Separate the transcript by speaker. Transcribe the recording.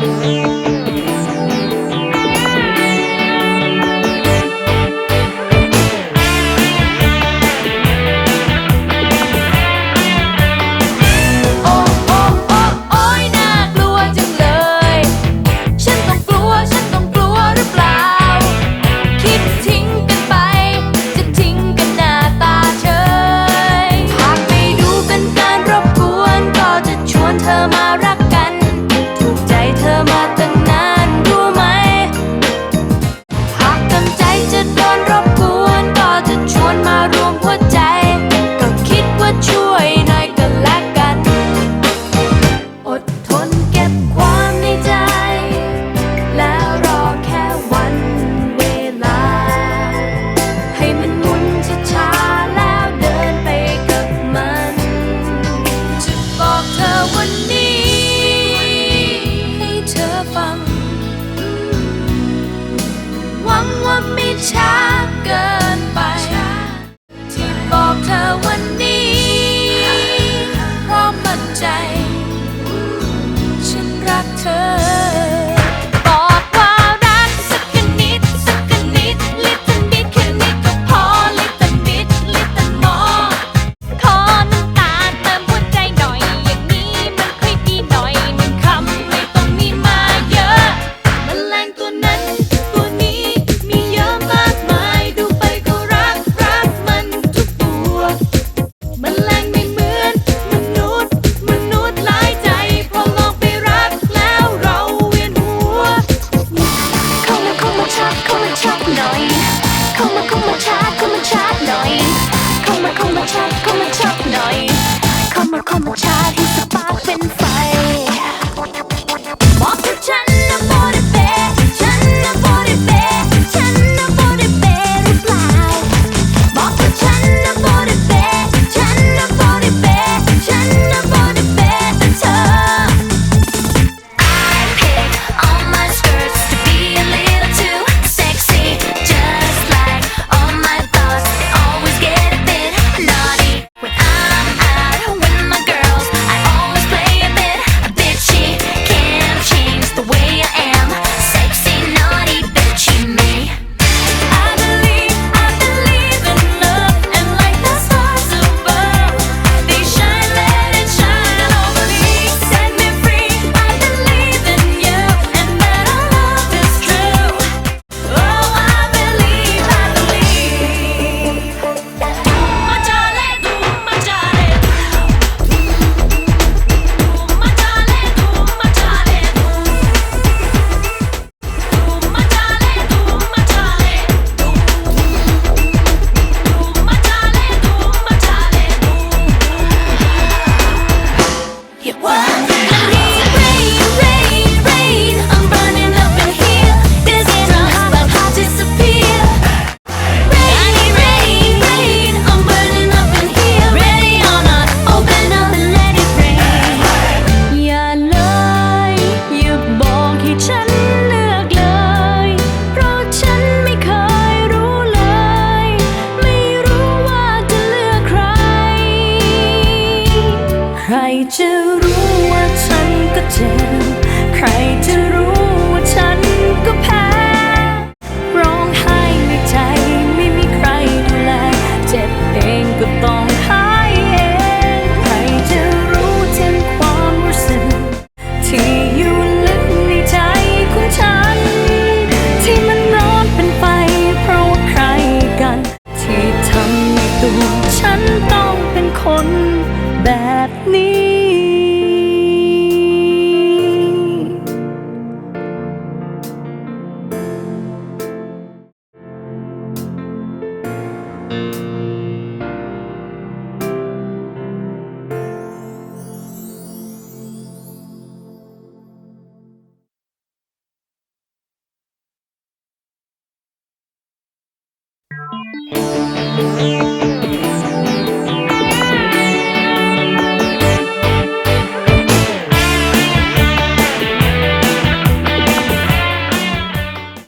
Speaker 1: Música 唱歌。I'm a
Speaker 2: child who's จะรู้ว่าฉันก็เจ็บ
Speaker 1: Música